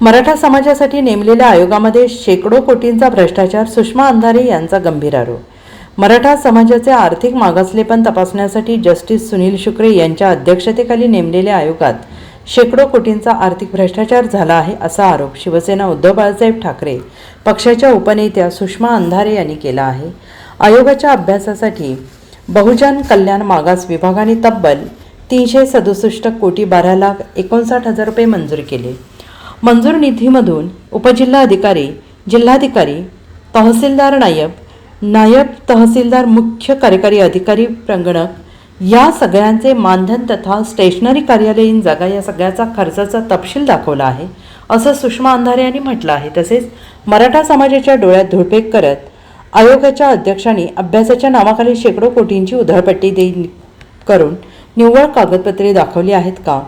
मराठा समाजासाठी नेमलेल्या आयोगामध्ये शेकडो कोटींचा भ्रष्टाचार सुषमा अंधारे यांचा गंभीर आरोप. मराठा समाजाचे आर्थिक मागासलेपण तपासण्यासाठी जस्टिस सुनील शुक्रे यांच्या अध्यक्षतेखाली नेमलेल्या आयोगात शेकडो कोटींचा आर्थिक भ्रष्टाचार झाला आहे असा आरोप शिवसेना उद्धव बाळासाहेब ठाकरे पक्षाच्या उपनेत्या सुषमा अंधारे यांनी केला आहे. आयोगाच्या अभ्यासासाठी बहुजन कल्याण मागास विभागाने तब्बल तीनशे सदुसष्ट कोटी बारा लाख एकोणसाठ हजार रुपये मंजूर केले. मंजूर निधीमधून उपजिल्हा अधिकारी जिल्हाधिकारी तहसीलदार नायब नायब तहसीलदार मुख्य कार्यकारी अधिकारी प्रंगणक या सगळ्यांचे मानधन तथा स्टेशनरी कार्यालयीन जागा या सगळ्याचा खर्चाचा तपशील दाखवला आहे असं सुषमा अंधारे यांनी म्हटलं आहे. तसेच मराठा समाजाच्या डोळ्यात धुळपेक करत आयोगाच्या अध्यक्षांनी अभ्यासाच्या नावाखाली शेकडो कोटींची उधळपट्टी दे करून निव्वळ कागदपत्रे दाखवली आहेत का?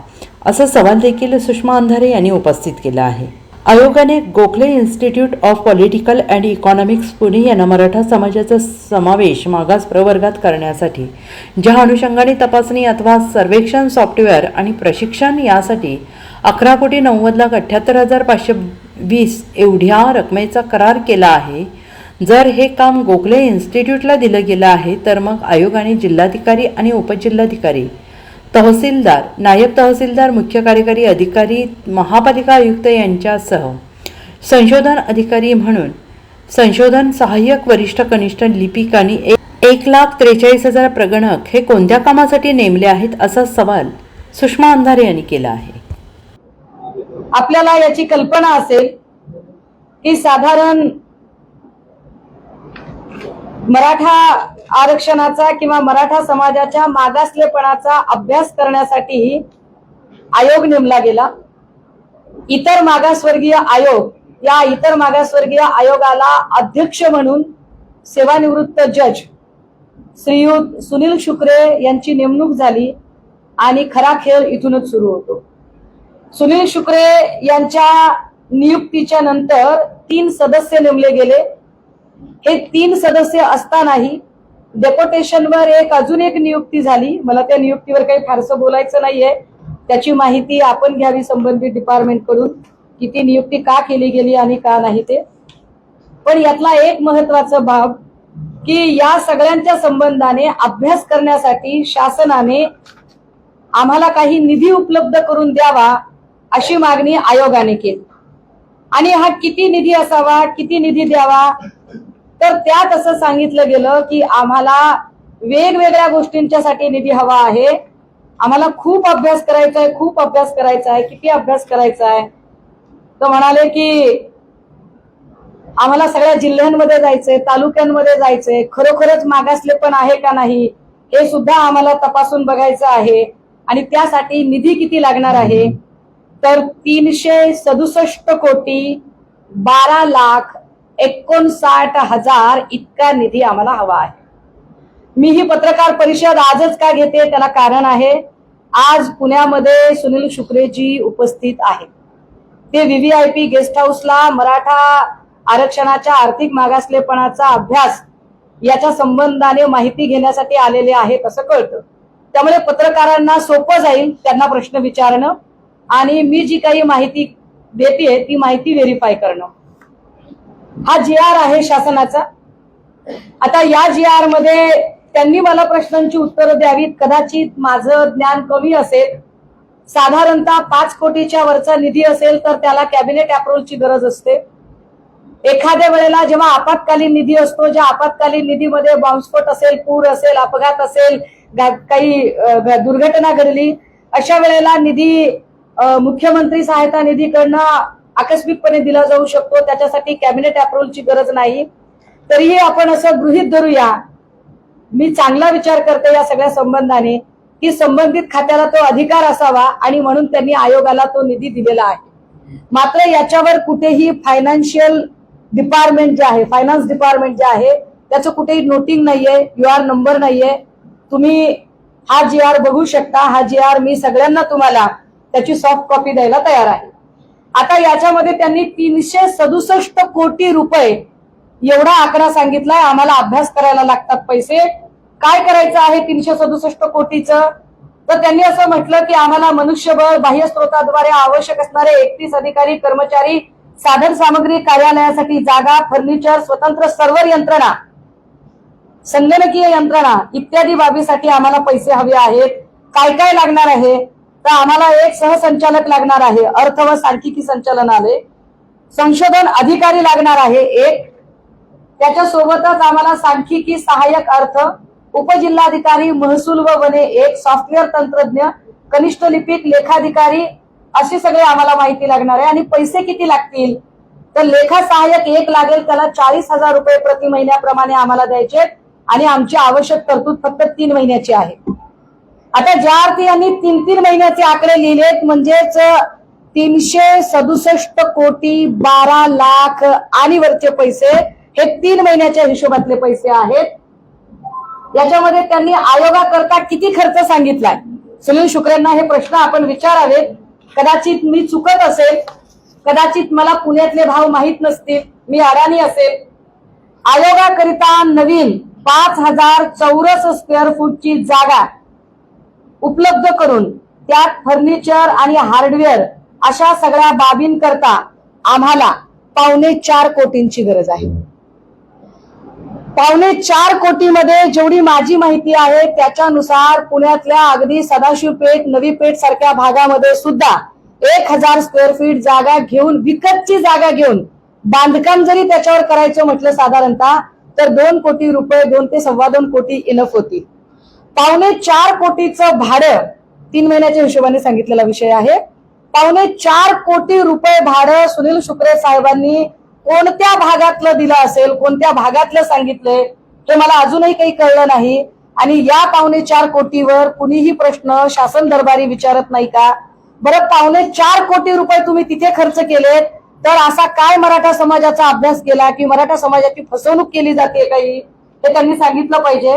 असा सवाल देखील सुषमा अंधारे यांनी उपस्थित केला आहे. आयोगाने Gokhale institute of political and economics Pune यांना मराठा समाजाचा समावेश मागास प्रवर्गात करण्यासाठी ज्या अनुषंगाने तपासणी अथवा सर्वेक्षण सॉफ्टवेअर आणि प्रशिक्षण यासाठी अकरा कोटी नव्वद लाख अठ्ठ्याहत्तर हजार पाचशे वीस एवढ्या रकमेचा करार केला आहे. जर हे काम गोखले इन्स्टिट्यूटला दिलं गेलं आहे तर मग आयोगाने जिल्हाधिकारी आणि उपजिल्हाधिकारी तहसीलदार नायब तहसीलदार मुख्य कार्यकारी अधिकारी महापालिका आयुक्त यांच्यासह संशोधन अधिकारी म्हणून संशोधन सहाय्यक वरिष्ठ कनिष्ठ लिपिकांनी एक- एक लाख त्रेचाळीस हजार प्रगणक हे कोणत्या कामासाठी नेमले आहेत असा सवाल सुषमा अंधारे यांनी केला आहे. आपल्याला याची कल्पना असेल की साधारण मराठा आरक्षणाचा किंवा मराठा समाजाच्या मागासलेपणाचा अभ्यास करण्यासाठीही आयोग नेमला गेला. इतर मागासवर्गीय आयोग या इतर मागासवर्गीय आयोगाला अध्यक्ष म्हणून सेवानिवृत्त जज श्रीयुत सुनील शुक्रे यांची नेमणूक झाली आणि खरा खेळ इथूनच सुरू होतो. सुनील शुक्रे यांच्या नियुक्तीच्या नंतर तीन सदस्य नेमले गेले. हे तीन सदस्य असतानाही डेप्युटेशनवर एक अजून एक नियुक्ती झाली. मला त्या नियुक्तीवर काही फारसं बोलायचं नाहीये. त्याची माहिती आपण घ्यावी संबंधित डिपार्टमेंटकडून की ती नियुक्ती का केली गेली आणि का नाही ते. पण यातला एक महत्त्वाचा बाब की या सगळ्यांच्या संबंधाने अभ्यास करण्यासाठी शासनाने आम्हाला काही निधी उपलब्ध करून द्यावा अशी मागणी आयोगाने केली. आणि हा किती निधी असावा किती निधी द्यावा तर त्यात असं सांगितलं गेलं की आम्हाला वेगवेगळ्या गोष्टींच्यासाठी निधी हवा आहे. आम्हाला खूप अभ्यास करायचा आहे खूप अभ्यास करायचा आहे. किती अभ्यास करायचा आहे? तर म्हणाले की आम्हाला सगळ्या जिल्ह्यांमध्ये जायचंय तालुक्यांमध्ये जायचंय. खरोखरच मागासले पण आहे का नाही हे सुद्धा आम्हाला तपासून बघायचं आहे. आणि त्यासाठी निधी किती लागणार आहे? तर तीनशे सदुसष्ट कोटी बारा लाख एकोणसाठ हजार इतका निधी आम्हाला हवा आहे. मी ही पत्रकार परिषद आजच का घेते त्याला कारण आहे आज पुण्यामध्ये सुनील शुक्रेजी उपस्थित आहेत. ते व्हीव्हीआयपी गेस्ट हाऊसला मराठा आरक्षणाच्या आर्थिक मागासलेपणाचा अभ्यास याच्या संबंधाने माहिती घेण्यासाठी आलेले आहेत असं कळतं. त्यामुळे पत्रकारांना सोपं जाईल त्यांना प्रश्न विचारणं आणि मी जी काही माहिती देते ती माहिती व्हेरीफाय करणं. हा जी आर आहे शासनाचा. आता या जी आरमध्ये त्यांनी मला प्रश्नांची उत्तरं द्यावीत. कदाचित माझं ज्ञान कमी असेल साधारणतः पाच कोटीच्या वरचा निधी असेल तर त्याला कॅबिनेट अप्रुव्हलची गरज असते. एखाद्या वेळेला जेव्हा आपत्कालीन निधी असतो ज्या आपत्कालीन निधीमध्ये बॉम्बस्फोट असेल पूर असेल अपघात असेल काही दुर्घटना घडली अशा वेळेला निधी मुख्यमंत्री सहायता निधीकडनं आकस्मिकपणे दिला जाऊ शकतो. त्याच्यासाठी कॅबिनेट अप्रुव्हलची गरज नाही. तरीही आपण असं गृहित धरूया. मी चांगला विचार करते या सगळ्या संबंधाने की संबंधित खात्याला तो अधिकार असावा आणि म्हणून त्यांनी आयोगाला तो निधी दिलेला आहे. मात्र याच्यावर कुठेही फायनान्शियल डिपार्टमेंट जे आहे फायनान्स डिपार्टमेंट जे आहे त्याचं कुठेही नोटिंग नाहीये यू आर नंबर नाहीये. तुम्ही हा जी आर बघू शकता. हा जी आर मी सगळ्यांना तुम्हाला त्याची सॉफ्ट कॉपी द्यायला तयार आहे. आता याच्यामध्ये त्यांनी तीनशे सदुसष्ट कोटी रुपये एवढा आकडा सांगितलाय. आम्हाला अभ्यास करायला लागतात पैसे. काय करायचं आहे तीनशे सदुसष्ट कोटीचं? तर त्यांनी असं म्हटलं की आम्हाला मनुष्यबळ बाह्य स्रोताद्वारे आवश्यक असणारे एकतीस अधिकारी कर्मचारी साधन सामग्री कार्यालयासाठी जागा फर्निचर स्वतंत्र सर्व्हर यंत्रणा संगणकीय यंत्रणा इत्यादी बाबीसाठी आम्हाला पैसे हवे आहेत. काय काय लागणार आहे? तर आम्हाला एक सहसंचालक लागणार आहे. अर्थ व सांख्यिकी संचालनालय. संशोधन अधिकारी लागणार आहे एक. त्याच्यासोबतच आम्हाला सांख्यिकी सहाय्यक अर्थ उपजिल्हाधिकारी महसूल व वने एक सॉफ्टवेअर तंत्रज्ञ कनिष्ठ लिपिक लेखाधिकारी अशी सगळे आम्हाला माहिती लागणार आहे. आणि पैसे किती लागतील? तर लेखा सहाय्यक एक लागेल त्याला चाळीस हजार रुपये प्रति महिन्याप्रमाणे आम्हाला द्यायचे आणि आमची आवश्यक तरतूद फक्त तीन महिन्याची आहे. आता ज्या अर्थी यांनी तीन तीन महिन्याचे आकडे लिहिलेत म्हणजेच तीनशे सदुसष्ट कोटी बारा लाख आणि वरचे पैसे हे तीन महिन्याच्या हिशोबातले पैसे आहेत. याच्यामध्ये त्यांनी आयोगाकरता किती खर्च सांगितलाय? सुनील शुक्रेंना हे प्रश्न आपण विचारावेत. कदाचित मी चुकत असेल कदाचित मला पुण्यातले भाव माहीत नसतील मी अडाणी असेल. आयोगाकरिता नवीन पाच हजार चौरस स्क्वेअर फूटची जागा उपलब्ध करून त्यात फर्निचर आणि हार्डवेअर अशा सगळ्या बाबींकरता आम्हाला पावणे चार कोटींची गरज आहे. पावणे चार कोटीमध्ये जेवढी माझी माहिती आहे त्याच्यानुसार पुण्यातल्या अगदी सदाशिव पेठ नवी पेठ सारख्या भागामध्ये सुद्धा एक हजार स्क्वेअर फीट जागा घेऊन विकतची जागा घेऊन बांधकाम जरी त्याच्यावर करायचं म्हटलं साधारणतः तर दोन कोटी रुपये दोन ते सव्वा दोन कोटी इनफ होतील पावणे चार कोटीचं भाडं तीन महिन्याच्या हिशोबाने सांगितलेला विषय आहे. पावणे चार कोटी रुपये भाडं सुनील शुक्रे साहेबांनी कोणत्या भागातलं दिलं असेल कोणत्या भागातलं सांगितलंय हे मला अजूनही काही कळलं नाही. आणि या पावणे चार कोटीवर कुणीही प्रश्न शासन दरबारी विचारत नाही का? बरं पावणे चार कोटी रुपये तुम्ही तिथे खर्च केलेत तर असा काय मराठा समाजाचा अभ्यास केला की मराठा समाजाची फसवणूक केली जाते काही? हे त्यांनी सांगितलं पाहिजे.